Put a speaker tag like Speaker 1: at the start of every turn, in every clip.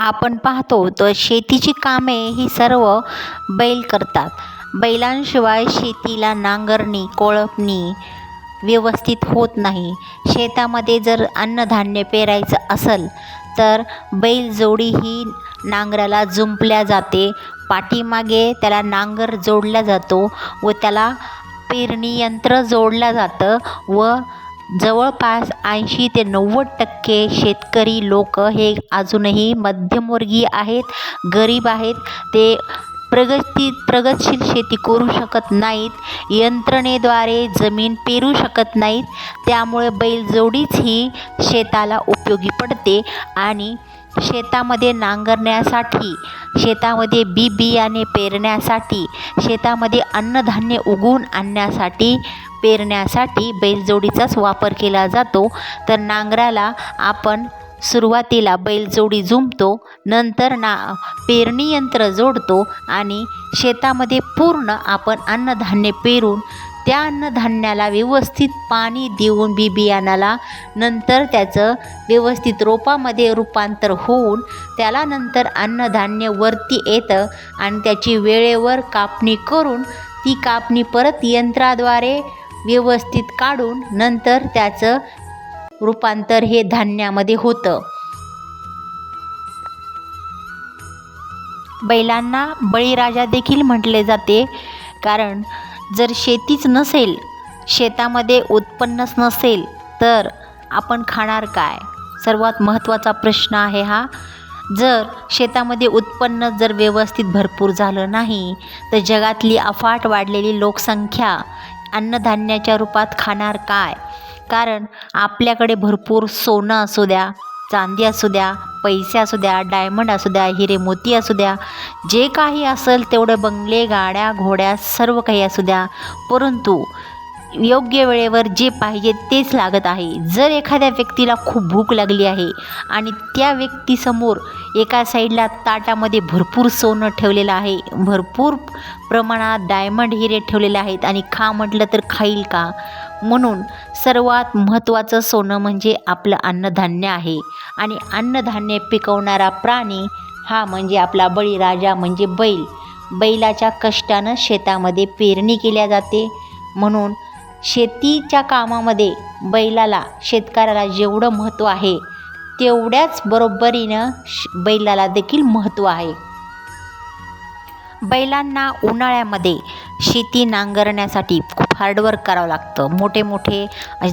Speaker 1: आपण पाहतो तर शेतीची कामे ही सर्व बैल करतात. बैलांशिवाय शेतीला नांगरणी कोळपणी व्यवस्थित होत नाही. शेतामध्ये जर अन्नधान्य पेरायचं असेल तर बैलजोडी ही नांगराला जुंपल्या जाते. पाठीमागे त्याला नांगर जोडला जातो व त्याला पेरणी यंत्र जोडलं जातं व जवळपास ऐंशी ते नव्वद टक्के शेतकरी लोक हे अजूनही मध्यमवर्गीय आहेत गरीब आहेत. ते प्रगती प्रगतशील शेती करू शकत नाहीत यंत्रणेद्वारे जमीन पेरू शकत नाहीत. त्यामुळे बैलजोडीच ही शेताला उपयोगी पडते आणि शेतामध्ये नांगरण्यासाठी शेतामध्ये बी बियाणे पेरण्यासाठी शेतामध्ये अन्नधान्य उगवून आणण्यासाठी पेरण्यासाठी बैलजोडीचाच वापर केला जातो. तर नांगराला आपण सुरुवातीला बैलजोडी जुमतो नंतर ना पेरणी यंत्र जोडतो आणि शेतामध्ये पूर्ण आपण अन्नधान्य पेरून त्या अन्नधान्याला व्यवस्थित पाणी देऊन बी बियाणाला नंतर त्याचं व्यवस्थित रोपामध्ये रूपांतर होऊन त्याला नंतर अन्नधान्य वरती येतं आणि त्याची वेळेवर कापणी करून ती कापणी परत यंत्राद्वारे व्यवस्थित काढून नंतर त्याचं रूपांतर हे धान्यामध्ये होतं. बैलांना बळीराजा देखील म्हटले जाते कारण जर शेतीच नसेल शेतामध्ये उत्पन्नच नसेल तर आपण खाणार काय? सर्वात महत्त्वाचा प्रश्न आहे हा. जर शेतामध्ये उत्पन्न जर व्यवस्थित भरपूर झालं नाही तर जगातली अफाट वाढलेली लोकसंख्या अन्नधान्याच्या रूपात खाणार काय? कारण आपल्याकडे भरपूर सोनं असू द्या चांदी असू द्या पैसे असू द्या डायमंड असू द्या हिरे मोती असू द्या जे काही असेल तेवढे बंगले गाड्या घोड्या सर्व काही असू द्या. परंतु योग्य वेळेवर जे पाहिजे तेच लागत आहे. जर एखाद्या व्यक्तीला खूप भूक लागली आहे आणि त्या व्यक्तीसमोर एका साईडला ताटामध्ये भरपूर सोनं ठेवलेलं आहे भरपूर प्रमाणात डायमंड हिरे ठेवलेले आहेत आणि खा म्हटलं तर खाईल का? म्हणून सर्वात महत्त्वाचं सोनं म्हणजे आपलं अन्नधान्य आहे. आणि अन्नधान्य पिकवणारा प्राणी हा म्हणजे आपला बळीराजा म्हणजे बैल. बैलाच्या कष्टानं शेतामध्ये पेरणी केल्या जाते. म्हणून शेतीच्या कामामध्ये बैलाला शेतकऱ्याला जेवढं महत्त्व आहे तेवढ्याच बरोबरीनं श बैलाला देखील महत्त्व आहे. बैलांना उन्हाळ्यामध्ये शेती नांगरण्यासाठी खूप हार्डवर्क करावं लागतं. मोठे मोठे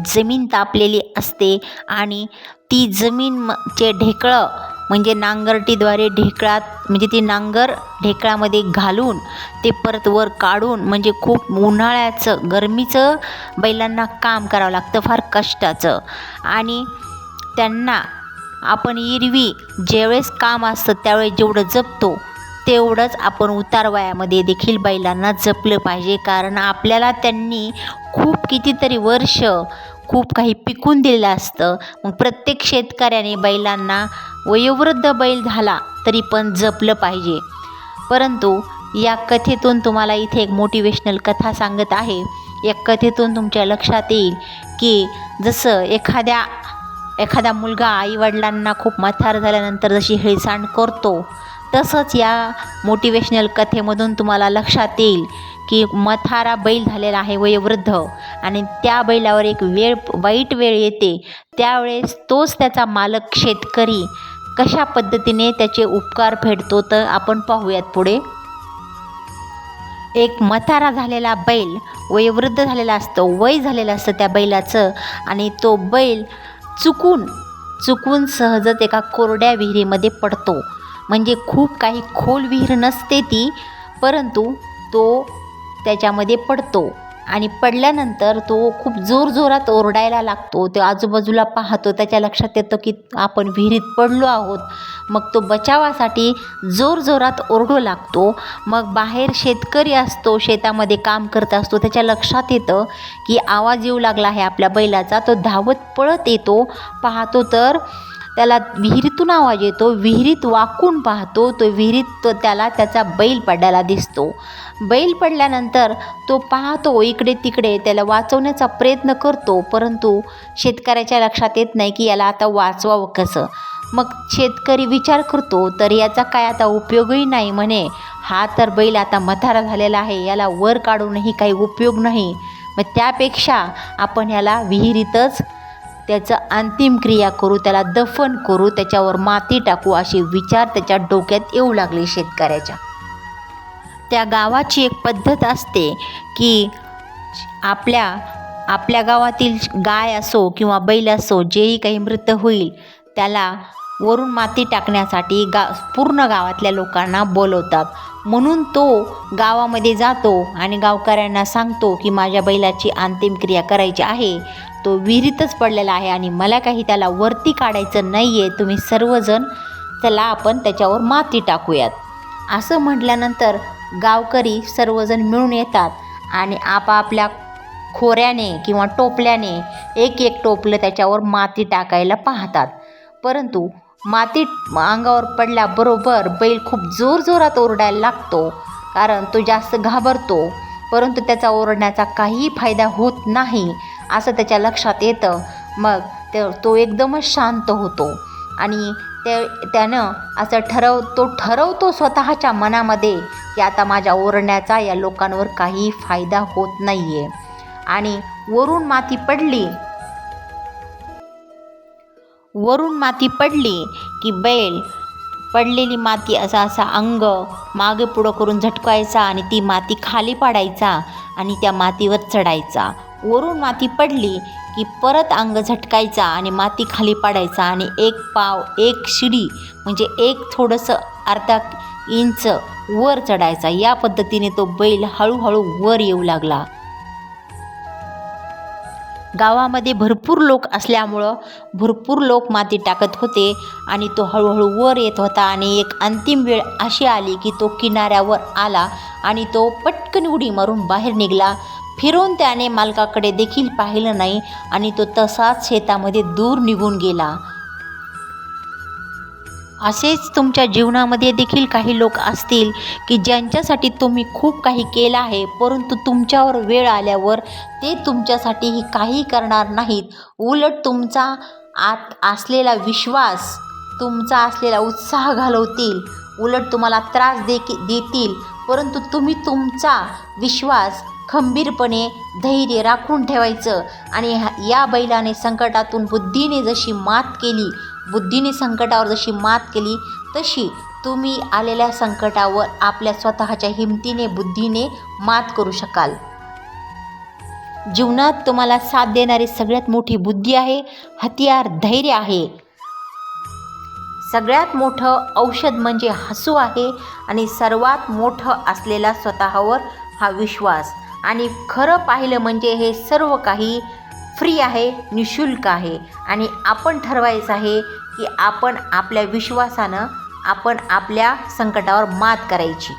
Speaker 1: जमीन तापलेली असते आणि ती जमीन चे ढेकळं म्हणजे नांगरटीद्वारे ढेकळात म्हणजे ती नांगर ढेकळामध्ये घालून ते परत वर काढून म्हणजे खूप उन्हाळ्याचं गरमीचं बैलांना काम करावं लागतं फार कष्टाचं. आणि त्यांना आपण एरवी ज्यावेळेस काम असतं त्यावेळेस जेवढं जपतो तेवढंच आपण उतार वयामध्ये देखील बैलांना जपलं पाहिजे. कारण आपल्याला त्यांनी खूप कितीतरी वर्ष खूप काही पिकून दिलेलं असतं. मग प्रत्येक शेतकऱ्याने बैलांना वयोवृद्ध बैल झाला तरी पण जपलं पाहिजे. परंतु या कथेतून तुम्हाला इथे एक मोटिवेशनल कथा सांगत आहे. या कथेतून तुमच्या लक्षात येईल की जसं एखाद्या एखादा मुलगा आईवडिलांना खूप मथार झाल्यानंतर जशी हेळसांड करतो तसंच या मोटिवेशनल कथेमधून तुम्हाला लक्षात येईल की मथारा बैल झालेला आहे वयोवृद्ध आणि त्या बैलावर एक वेळ वाईट वेळ येते. त्यावेळेस तोच त्याचा मालक शेतकरी कशा पद्धतीने त्याचे उपकार फेडतो तर आपण पाहूयात पुढे. एक मतारा झालेला बैल वयोवृद्ध झालेला असतो वय झालेलं असतं त्या बैलाचं आणि तो बैल चुकून चुकून सहजच एका कोरड्या विहिरीमध्ये पडतो. म्हणजे खूप काही खोल विहीर नसते ती परंतु तो त्याच्यामध्ये पडतो. आणि पडल्यानंतर तो खूप जोरजोरात ओरडायला लागतो. तो आजूबाजूला पाहतो. त्याच्या लक्षात येतं की आपण विहिरीत पडलो आहोत. मग तो बचावासाठी जोरजोरात ओरडू लागतो. मग बाहेर शेतकरी असतो शेतामध्ये काम करत असतो. त्याच्या लक्षात येतं की आवाज येऊ लागला आहे आपल्या बैलाचा. तो धावत पळत येतो. पाहतो तर त्याला विहिरीतून आवाज येतो विहिरीत वाकून पाहतो तो विहिरीत तो त्याला त्याचा बैल पडल्याला दिसतो. बैल पडल्यानंतर तो पाहतो इकडे तिकडे त्याला वाचवण्याचा प्रयत्न करतो परंतु शेतकऱ्याच्या लक्षात येत नाही की याला आता वाचवावं कसं. मग शेतकरी विचार करतो तर याचा काय आता उपयोगही नाही म्हणे. हा तर बैल आता मथारा झालेला आहे याला वर काढूनही काही उपयोग नाही. मग त्यापेक्षा आपण याला विहिरीतच त्याचं अंतिम क्रिया करू त्याला दफन करू त्याच्यावर माती टाकू असे विचार त्याच्या डोक्यात येऊ लागले शेतकऱ्याच्या. त्या गावाची एक पद्धत असते की आपल्या आपल्या गावातील गाय असो किंवा बैल असो जेही काही मृत होईल त्याला वरून माती टाकण्यासाठी गा पूर्ण गावातल्या लोकांना बोलवतात. म्हणून तो गावामध्ये जातो आणि गावकऱ्यांना सांगतो की माझ्या बैलाची अंतिम क्रिया करायची आहे. तो विहिरीतच पडलेला आहे आणि मला काही त्याला वरती काढायचं नाही आहे तुम्ही सर्वजण त्याला आपण त्याच्यावर माती टाकूयात. असं म्हटल्यानंतर गावकरी सर्वजण मिळून येतात आणि आपापल्या खोऱ्याने किंवा टोपल्याने एक एक टोपलं त्याच्यावर माती टाकायला पाहतात. परंतु माती अंगावर पडल्याबरोबर बैल खूप जोरजोरात ओरडायला लागतो कारण तो जास्त घाबरतो. परंतु त्याचा ओरडण्याचा काहीही फायदा होत नाही. असं त्याच्या लक्षात येतं. मग ते तो एकदमच शांत होतो. आणि ते त्यानं असं ठरव तो ठरवतो स्वतःच्या मनामध्ये की आता माझ्या ओरण्याचा या लोकांवर काही फायदा होत नाही आहे आणि वरून माती पडली. वरून माती पडली की बैल पडलेली माती असा असा अंग मागे पुढं करून झटकायचा आणि ती माती खाली पाडायचा आणि त्या मातीवर चढायचा. वरून माती पडली की परत अंग झटकायचा आणि माती खाली पाडायचा आणि एक पाव एक शिडी म्हणजे एक थोडंसं अर्धा इंच वर चढायचा. या पद्धतीने तो बैल हळूहळू वर येऊ लागला. गावामध्ये भरपूर लोक असल्यामुळं भरपूर लोक माती टाकत होते आणि तो हळूहळू वर येत होता आणि एक अंतिम वेळ अशी आली की तो किनाऱ्यावर आला आणि तो पटकन उडी मारून बाहेर निघाला. फिरून त्याने मालकाकडे देखील पाहिलं नाही आणि तो तसाच शेतामध्ये दूर निघून गेला. असेच तुमच्या जीवनामध्ये देखील काही लोक असतील की ज्यांच्यासाठी तुम्ही खूप काही केलं आहे परंतु तुमच्यावर वेळ आल्यावर ते तुमच्यासाठीही काही करणार नाहीत. उलट तुमचा आत असलेला विश्वास तुमचा असलेला उत्साह घालवतील. उलट तुम्हाला त्रास देखी देतील परंतु तुम्ही तुमचा विश्वास खंबीरपणे धैर्य राखून ठेवायचं. आणि या बैलाने संकटातून बुद्धीने जशी मात केली बुद्धीने संकटावर जशी मात केली तशी तुम्ही आलेल्या संकटावर आपल्या स्वतःच्या हिमतीने बुद्धीने मात करू शकाल. जीवनात तुम्हाला साथ देणारी सगळ्यात मोठी बुद्धी आहे हतियार धैर्य आहे. सगळ्यात मोठं औषध म्हणजे हसू आहे आणि सर्वात मोठं असलेला स्वतःवर हा विश्वास. आणि खरं पाहिलं म्हणजे हे सर्व काही फ्री आहे निशुल्क आहे. आणि आपण ठरवायचं आहे की आपण आपल्या विश्वासानं आपण आपल्या संकटावर मात करायची.